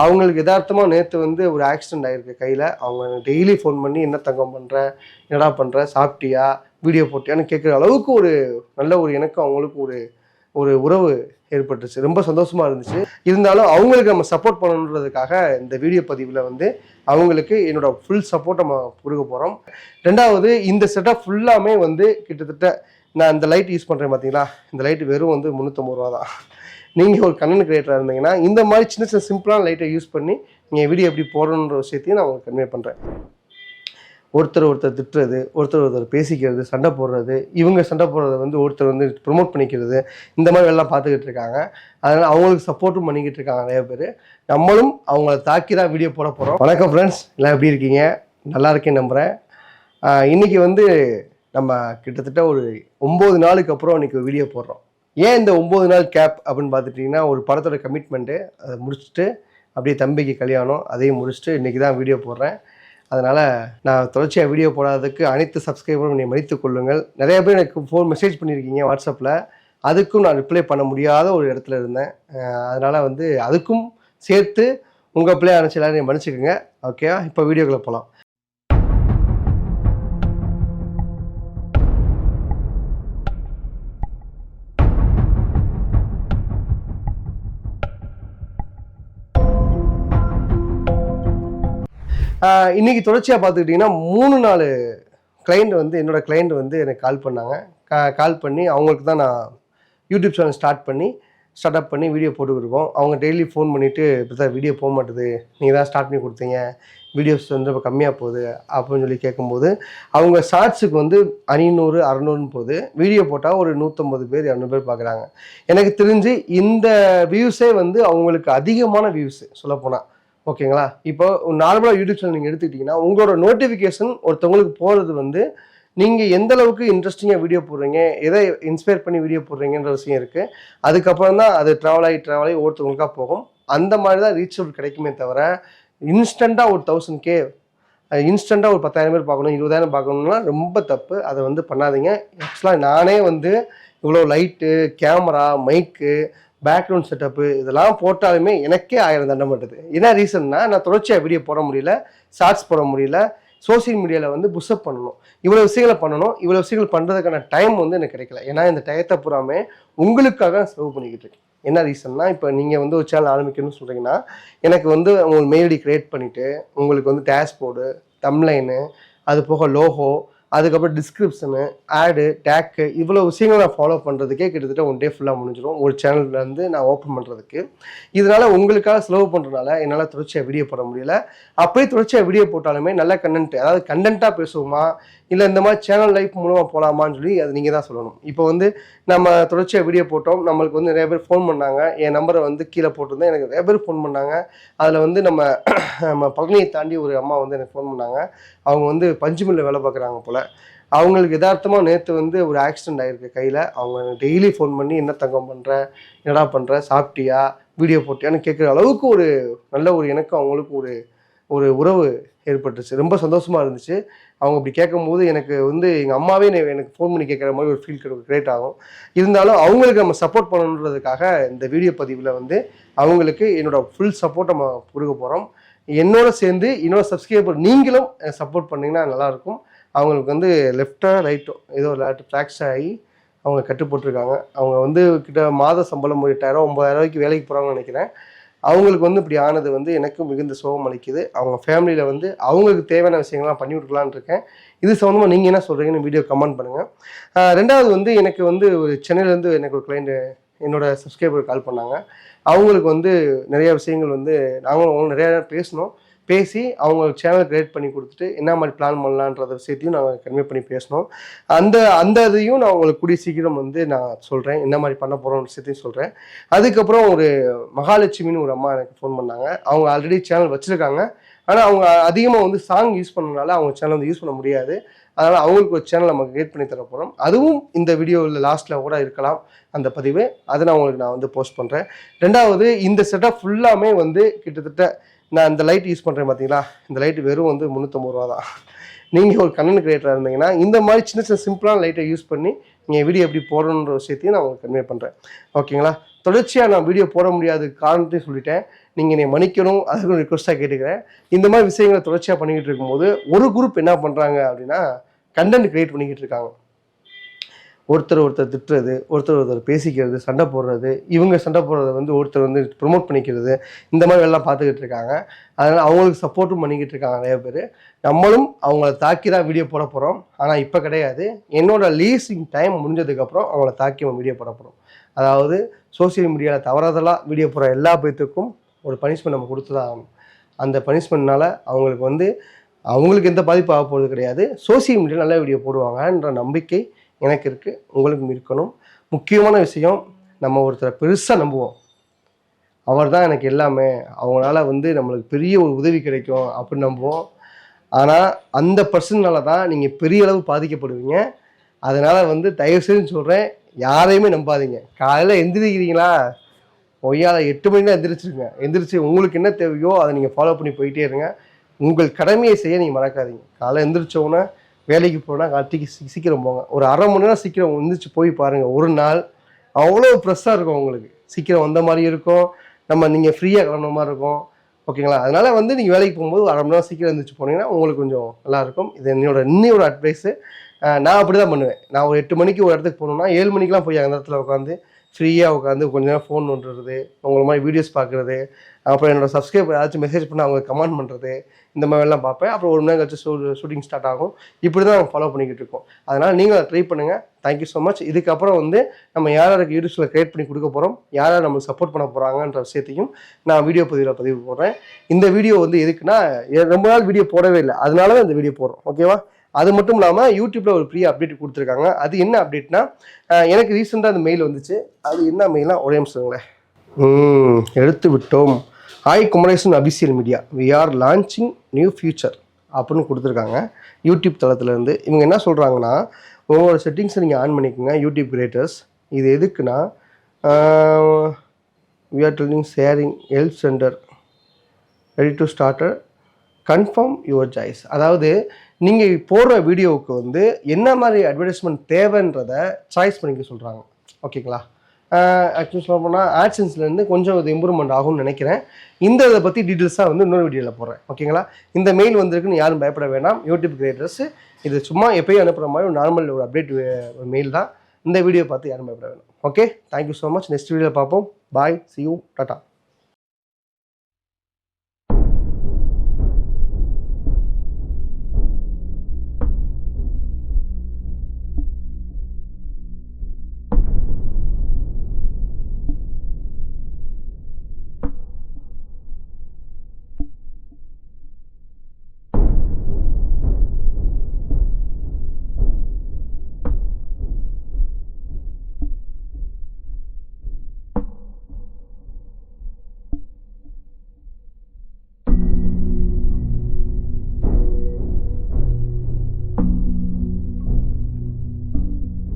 அவங்களுக்கு யதார்த்தமாக நேற்று வந்து ஒரு ஆக்சிடென்ட் ஆயிருக்கு கையில். அவங்க டெய்லி ஃபோன் பண்ணி என்ன தங்கம் பண்ணுற என்னடா பண்ணுற சாப்பிட்டியா? வீடியோ போட்டியான்னு கேட்குற அளவுக்கு ஒரு நல்ல ஒரு எனக்கு அவங்களுக்கு ஒரு ஒரு உறவு ஏற்பட்டுச்சு. ரொம்ப சந்தோஷமாக இருந்துச்சு. இருந்தாலும் அவங்களுக்கு நம்ம சப்போர்ட் பண்ணணுன்றதுக்காக இந்த வீடியோ பதிவில் வந்து அவங்களுக்கு என்னோட ஃபுல் சப்போர்ட் நம்ம கொடுக்க போகிறோம் ரெண்டாவது இந்த செட்டப் ஃபுல்லாமே வந்து கிட்டத்தட்ட நான் இந்த லைட் யூஸ் பண்ணுறேன் பார்த்தீங்களா இந்த லைட் வெறும் வந்து முந்நூற்றம்பது ரூபா தான் நீங்கள் ஒரு கண்ணன் கிரியேட்டராக இருந்தீங்கன்னா இந்த மாதிரி சின்ன சின்ன சிம்பிளான லைட்டை யூஸ் பண்ணி நீங்கள் வீடியோ எப்படி போடணுன்ற விஷயத்தையும் நான் உங்களுக்கு கன்வே பண்ணுறேன் ஒருத்தர் ஒருத்தர் திட்டுறது ஒருத்தர் ஒருத்தர் பேசிக்கிறது சண்டை போடுறது இவங்க சண்டை போடுறத வந்து ஒருத்தர் வந்து ப்ரொமோட் பண்ணிக்கிறது இந்த மாதிரி எல்லாம் பார்த்துக்கிட்டு இருக்காங்க. அதனால் அவங்களுக்கு சப்போர்ட்டும் பண்ணிக்கிட்டு இருக்காங்க நிறைய பேர். நம்மளும் அவங்கள தாக்கி தான் வீடியோ போட போகிறோம் வணக்கம் ஃப்ரெண்ட்ஸ் எல்லாம் எப்படி இருக்கீங்க? நல்லா இருக்கேன்னு நம்புகிறேன் இன்றைக்கி இன்னைக்கு வந்து நம்ம கிட்டத்தட்ட ஒரு ஒம்பது நாளுக்கு அப்புறம் இன்னைக்கு வீடியோ போடுறோம். ஏன் இந்த ஒம்பது நாள் கேப் அப்படின்னு பார்த்துட்டிங்கன்னா ஒரு படத்தோட கமிட்மெண்ட்டு அதை முடிச்சுட்டு அப்படியே தம்பிக்கு கல்யாணம் அதையும் முடிச்சுட்டு இன்றைக்கி தான் வீடியோ போடுறேன். அதனால் நான் தொடர்ச்சியாக வீடியோ போடாததுக்கு அனைத்து சப்ஸ்கிரைபரும் என்னை மன்னித்துக் கொள்ளுங்கள். நிறைய பேர் எனக்கு ஃபோன் மெசேஜ் பண்ணியிருக்கீங்க வாட்ஸ்அப்பில் அதுக்கும் நான் ரிப்ளை பண்ண முடியாத ஒரு இடத்துல இருந்தேன். அதனால் வந்து அதுக்கும் சேர்த்து உங்கள் பிள்ளை அனுப்பிச்சு எல்லாரும் மன்னிச்சுக்கோங்க. ஓகேவா இப்போ வீடியோக்குள்ளே போகலாம் இன்னைக்கு தொடர்ச்சியாக பார்த்துக்கிட்டிங்கன்னா மூணு நாலு கிளைண்ட் வந்து என்னோடய கிளைண்ட் வந்து எனக்கு கால் பண்ணாங்க. கால் பண்ணி அவங்களுக்கு தான் நான் யூடியூப் சேனல் ஸ்டார்ட் பண்ணி ஸ்டார்ட் அப் பண்ணி வீடியோ போட்டுக்கிருக்கோம் அவங்க டெய்லி ஃபோன் பண்ணிவிட்டு இப்போ தான் வீடியோ போக மாட்டுது. நீங்கள் தான் ஸ்டார்ட் பண்ணி கொடுத்தீங்க. வீடியோஸ் வந்து இப்போ கம்மியாக போகுது. அப்படின்னு சொல்லி கேட்கும்போது அவங்க ஷார்ட்ஸுக்கு வந்து ஐநூறு அறநூறுன்னு போகுது. வீடியோ போட்டால் ஒரு நூற்றம்பது பேர் இரநூறு பேர் பார்க்குறாங்க. எனக்கு தெரிஞ்சு இந்த வியூஸே வந்து அவங்களுக்கு அதிகமான வியூஸு சொல்லப்போனால் ஓகேங்களா? இப்போ நார்மலாக யூடியூப் சேனல் நீங்கள் எடுத்துக்கிட்டிங்கன்னா உங்களோட நோட்டிஃபிகேஷன் ஒருத்தவங்களுக்கு போகிறது வந்து நீங்கள் எந்த அளவுக்கு இன்ட்ரெஸ்டிங்காக வீடியோ போடுறீங்க எதை இன்ஸ்பயர் பண்ணி வீடியோ போடுறீங்கன்ற விஷயம் இருக்குது அதுக்கப்புறம் தான் அது ட்ராவல் ஆகி ட்ராவல் ஆகி ஒருத்தவங்களுக்காக போகும். அந்த மாதிரி தான் ரீச் அவுட் கிடைக்குமே தவிர இன்ஸ்டண்ட்டாக ஒரு தௌசண்ட் கே இன்ஸ்டண்ட்டாக ஒரு பத்தாயிரம் பேர் பார்க்கணும் இருபதாயிரம் பார்க்கணும்னா ரொம்ப தப்பு. அதை வந்து பண்ணாதீங்க. ஆக்சுவலாக நானே வந்து இவ்வளோ light camera mic background setup இதெல்லாம் போட்டாலுமே எனக்கே ஆயிரம் தண்டை மாட்டுது என்ன ரீசன்னா நான் தொடர்ச்சியாக வீடியோ போட முடியல ஷார்ட்ஸ் போட முடியல சோஷியல் மீடியாவில் வந்து புஷ்அப் பண்ணணும். இவ்வளோ விஷயங்களை பண்ணணும் இவ்வளோ விஷயங்கள் பண்ணுறதுக்கான டைம் வந்து எனக்கு கிடைக்கல. ஏன்னா இந்த டயத்தை பூராமே உங்களுக்காக நான் செலவு பண்ணிக்கிட்டு இருக்கேன். என்ன ரீசன்னா இப்போ நீங்கள் வந்து ஒரு சேனல் ஆரம்பிக்கணும்னு சொல்கிறீங்கன்னா எனக்கு வந்து உங்களுக்கு மெயில் ஐடி க்ரியேட் பண்ணிவிட்டு உங்களுக்கு வந்து டேஷ்போர்டு தம்லைனு அது போக லோகோ அதுக்கப்புறம் டிஸ்கிரிப்ஷனு ஆடு டேக்கு இவ்வளோ விஷயங்கள் நான் ஃபாலோ பண்ணுறதுக்கே கிட்டத்தட்ட ஒன் டே ஃபுல்லாக முடிஞ்சிடும் ஒரு சேனல்லேருந்து நான் ஓப்பன் பண்ணுறதுக்கு இதனால் உங்களுக்காக செலவு பண்ணுறதுனால என்னால் தொடர்ச்சியாக வீடியோ போட முடியல. அப்படியே தொடர்ச்சியாக வீடியோ போட்டாலுமே நல்ல கண்டென்ட் அதாவது கண்டென்ட்டாக பேசுவோமா? இல்லை இந்த மாதிரி சேனல் லைஃப் மூலமாக போகலாமான்னு சொல்லி அது நீங்கள் தான் சொல்லணும். இப்போ வந்து நம்ம தொடர்ச்சியாக வீடியோ போட்டோம். நம்மளுக்கு வந்து நிறைய பேர் ஃபோன் பண்ணாங்க. என் நம்பரை வந்து கீழே போட்டிருந்தேன். எனக்கு நிறைய பேர் ஃபோன் பண்ணாங்க. அதில் வந்து நம்ம நம்ம பழனியை தாண்டி ஒரு அம்மா வந்து எனக்கு ஃபோன் பண்ணாங்க. அவங்க வந்து பஞ்சுமில்ல வேலை பார்க்குறாங்க போல். அவங்களுக்கு யதார்த்தமாக நேற்று வந்து ஒரு ஆக்சிடென்ட் ஆகிருக்கு கையில். அவங்க டெய்லி ஃபோன் பண்ணி என்ன தங்கம் பண்ணுற என்னடா பண்ணுற சாப்பிட்டியா? வீடியோ போட்டியான்னு கேட்குற அளவுக்கு ஒரு நல்ல ஒரு எனக்கு அவங்களுக்கு ஒரு ஒரு உறவு ஏற்பட்டுச்சு. ரொம்ப சந்தோஷமாக இருந்துச்சு. அவங்க இப்படி கேட்கும்போது எனக்கு வந்து எங்கள் அம்மாவே எனக்கு ஃபோன் பண்ணி கேட்குற மாதிரி ஒரு ஃபீல் கிரியேட் ஆகும். இருந்தாலும் அவங்களுக்கு நம்ம சப்போர்ட் பண்ணணுன்றதுக்காக இந்த வீடியோ பதிவில் வந்து அவங்களுக்கு என்னோட ஃபுல் சப்போர்ட் நம்ம கொடுக்க போகிறோம் என்னோட சேர்ந்து என்னோட சப்ஸ்கிரைபர் நீங்களும் சப்போர்ட் பண்ணிங்கன்னா நல்லாயிருக்கும். அவங்களுக்கு வந்து லெஃப்ட்டோ ரைட்டோ ஏதோ ஃப்ராக்சர் ஆகி அவங்க கட்டுப்போட்டிருக்காங்க. அவங்க வந்து கிட்ட மாத சம்பளம் ஒரு எட்டாயிரம் ஒம்பதாயிரம் ரூபாய்க்கு வேலைக்கு போகிறாங்கன்னு நினைக்கிறேன். அவங்களுக்கு வந்து இப்படி ஆனது வந்து எனக்கும் மிகுந்த சோகம் அளிக்குது. அவங்க ஃபேமிலியில் வந்து அவங்களுக்கு தேவையான விஷயங்கள்லாம் பண்ணி கொடுக்கலான்னு இருக்கேன். இது சம்மந்தமாக நீங்கள் என்ன சொல்கிறீங்கன்னு வீடியோ கமெண்ட் பண்ணுங்கள் ரெண்டாவது வந்து எனக்கு வந்து ஒரு சென்னையிலேருந்து எனக்கு ஒரு கிளைண்ட்டு என்னோடய சப்ஸ்கிரைபர் கால் பண்ணாங்க. அவங்களுக்கு வந்து நிறையா விஷயங்கள் வந்து நாங்களும் அவங்களும் நிறையா நேரம் பேசினோம். பேசி அவங்க சேனல் கிரியேட் பண்ணி கொடுத்துட்டு என்ன மாதிரி பிளான் பண்ணலான்ற விஷயத்தையும் நாங்கள் கன்வே பண்ணி பேசினோம். அந்த அந்த இதையும் நான் உங்களுக்கு கூடிய சீக்கிரம் வந்து நான் சொல்கிறேன் என்ன மாதிரி பண்ண போகிறோம் விஷயத்தையும் சொல்கிறேன் அதுக்கப்புறம் ஒரு மகாலட்சுமின்னு ஒரு அம்மா எனக்கு ஃபோன் பண்ணாங்க. அவங்க ஆல்ரெடி சேனல் வச்சுருக்காங்க. ஆனால் அவங்க அதிகமாக வந்து சாங் யூஸ் பண்ணனால அவங்க சேனல் வந்து யூஸ் பண்ண முடியாது. அதனால் அவங்களுக்கு ஒரு சேனல் நம்ம கிரியேட் பண்ணி தர போகிறோம் அதுவும் இந்த வீடியோவில் லாஸ்ட்டில் கூட இருக்கலாம் அந்த பதிவு. அதை நான் உங்களுக்கு நான் வந்து போஸ்ட் பண்ணுறேன் ரெண்டாவது இந்த செட்டப் ஃபுல்லாமே வந்து கிட்டத்தட்ட நான் இந்த லைட் யூஸ் பண்ணுறேன் பார்த்தீங்களா இந்த லைட் வெறும் வந்து முந்நூற்றம்பது ரூபா தான். நீங்கள் ஒரு கண்ணன் கிரியேட்டராக இருந்தீங்கன்னா இந்த மாதிரி சின்ன சின்ன சிம்பிளான லைட்டை யூஸ் பண்ணி நீங்கள் வீடியோ எப்படி போடணுன்ற விஷயத்தையும் நான் உங்களுக்கு கன்வே பண்ணுறேன் ஓகேங்களா தொடர்ச்சியாக நான் வீடியோ போட முடியாத காரணத்தையும் சொல்லிட்டேன். நீங்கள் என்னை மன்னிக்கணும் அதுக்கு ரிக்வஸ்ட்டாக கேட்டுக்கிறேன். இந்த மாதிரி விஷயங்களை தொடர்ச்சியாக பண்ணிக்கிட்டு இருக்கும்போது ஒரு குரூப் என்ன பண்ணுறாங்க அப்படின்னா கண்டென்ட் கிரியேட் பண்ணிக்கிட்டு இருக்காங்க ஒருத்தர் ஒருத்தர் திட்டுறது ஒருத்தர் ஒருத்தர் பேசிக்கிறது சண்டை போடுறது இவங்க சண்டை போடுறத வந்து ஒருத்தர் வந்து ப்ரொமோட் பண்ணிக்கிறது இந்த மாதிரி எல்லாம் பார்த்துக்கிட்டு இருக்காங்க அதனால் அவங்களுக்கு சப்போர்ட்டும் பண்ணிக்கிட்டு இருக்காங்க நிறைய பேர். நம்மளும் அவங்கள தாக்கி தான் வீடியோ போட போகிறோம் ஆனால் இப்போ கிடையாது. என்னோட லீஸிங் டைம் முடிஞ்சதுக்கப்புறம் அவங்கள தாக்கி நம்ம வீடியோ போட போகிறோம் அதாவது சோஷியல் மீடியாவில் தவறாதலாக வீடியோ போடுற எல்லா பேர்த்துக்கும் ஒரு பனிஷ்மெண்ட் நம்ம கொடுத்து தான் ஆகணும். அந்த பனிஷ்மெண்ட்னால அவங்களுக்கு வந்து அவங்களுக்கு எந்த பாதிப்பு ஆக போகிறது கிடையாது. சோஷியல் மீடியாவில் நல்ல வீடியோ போடுவாங்கன்ற நம்பிக்கை எனக்கு இருக்குது உங்களுக்கும் இருக்கணும். முக்கியமான விஷயம் நம்ம ஒருத்தரை பெருசாக நம்புவோம். அவர் தான் எனக்கு எல்லாமே. அவங்களால வந்து நம்மளுக்கு பெரிய ஒரு உதவி கிடைக்கும் அப்படின்னு நம்புவோம். ஆனால் அந்த பர்சனால தான் நீங்கள் பெரிய அளவு பாதிக்கப்படுவீங்க. அதனால் வந்து தயவுசெய்து சொல்கிறேன் யாரையுமே நம்பாதீங்க. காலையில் எந்திரிக்கிறீங்களா? ஒய்யால எட்டு மணி தான் எந்திரிச்சிருங்க. எந்திரிச்சு உங்களுக்கு என்ன தேவையோ அதை நீங்கள் ஃபாலோ பண்ணி போயிட்டே இருங்க. உங்கள் கடமையை செய்ய நீங்கள் மறக்காதீங்க. காலை எந்திரிச்ச உடனே வேலைக்கு போனால் கார்த்திக்கு சீக்கிரம் போங்க. ஒரு அரை மணி நேரம் சீக்கிரம் வந்துச்சு போய் பாருங்கள் ஒரு நாள் அவ்வளோ ப்ரெஸ்ஸாக இருக்கும் உங்களுக்கு. சீக்கிரம் வந்த மாதிரி இருக்கும். நம்ம நீங்கள் ஃப்ரீயாக கிளம்புன மாதிரி இருக்கும். ஓகேங்களா அதனால் வந்து நீங்கள் வேலைக்கு போகும்போது அரை மணி நேரம் சீக்கிரம் எழுந்திரிச்சு போனீங்கன்னா உங்களுக்கு கொஞ்சம் நல்லாயிருக்கும் இது என்னோட இன்னொரு அட்வைஸு நான் அப்படி தான் பண்ணுவேன். நான் ஒரு எட்டு மணிக்கு ஒரு இடத்துக்கு போகணுன்னா ஏழு மணிக்கெலாம் போய் அந்த இடத்துல உட்காந்து ஃப்ரீயாக உட்காந்து கொஞ்ச நேரம் ஃபோன் பண்ணுறது உங்களை மாதிரி வீடியோஸ் பார்க்குறது அப்புறம் என்னோட சப்ஸ்கிரைபர் ஏதாச்சும் மெசேஜ் பண்ணி அவங்க கமெண்ட் பண்ணுறது இந்த மாதிரிலாம் பார்ப்பேன். அப்புறம் ஒரு மணி நேரம் கழிச்சு ஷூட்டிங் ஸ்டார்ட் ஆகும். இப்படி தான் நாங்கள் ஃபாலோ பண்ணிக்கிட்டு இருக்கோம். அதனால் நீங்களும் ட்ரை பண்ணுங்கள் தேங்க்யூ ஸோ மச் இதுக்கப்புறம் வந்து நம்ம யார் யாருக்கு யூடியூப்ஸில் க்ரியேட் பண்ணி கொடுக்க போகிறோம் யார் யார் நம்மளுக்கு சப்போர்ட் பண்ண போகிறாங்கன்ற விஷயத்தையும் நான் வீடியோ பதிவில் பதிவு போடுறேன். இந்த வீடியோ வந்து எதுக்குன்னா ரொம்ப நாள் வீடியோ போடவே இல்லை. அதனால தான் இந்த வீடியோ போடுறோம். ஓகேவா அது மட்டும் இல்லாமல் யூடியூப்பில் ஒரு ஃப்ரீ அப்டேட் கொடுத்துருக்காங்க. அது என்ன அப்டேட்னா எனக்கு ரீசெண்டாக அந்த மெயில் வந்துச்சு. அது என்ன மெயிலாக ஒரே நிமிஷங்களேன் எடுத்து விட்டோம். Hi Kumaresan official media we are launching new feature அப்படின்னு கொடுத்துருக்காங்க. யூடியூப் தளத்துலேருந்து. இவங்க என்ன சொல்கிறாங்கன்னா உங்களோட செட்டிங்ஸை நீங்கள் ஆன் பண்ணிக்கோங்க யூடியூப் கிரியேட்டர்ஸ் இது எதுக்குன்னா we are telling sharing help centre ready to starter confirm your choice அதாவது நீங்கள் போடுற வீடியோவுக்கு வந்து என்ன மாதிரி அட்வர்டைஸ்மெண்ட் தேவைன்றத சாய்ஸ் பண்ணிக்க சொல்கிறாங்க ஓகேங்களா ஆக்சுவலி சொல்ல போனால் ஆட்சன்ஸ்லேருந்து கொஞ்சம் இது இம்ப்ரூவ்மெண்ட் ஆகும்னு நினைக்கிறேன். இந்த இதை பற்றி டீட்டெயில்ஸாக வந்து இன்னொரு வீடியோவில் போடுறேன். ஓகேங்களா இந்த மெயில் வந்திருக்குன்னு யாரும் பயப்பட வேண்டாம் யூடியூப் கிரியேட்டர்ஸ் இது சும்மா எப்பயும் அனுப்புகிற மாதிரி ஒரு நார்மல் ஒரு அப்டேட் மெயில் தான். இந்த வீடியோ பார்த்து யாரும் பயப்பட வேண்டாம் okay thank you so much next வீடியோவில் பார்ப்போம். பாய் சி யூ டாட்டா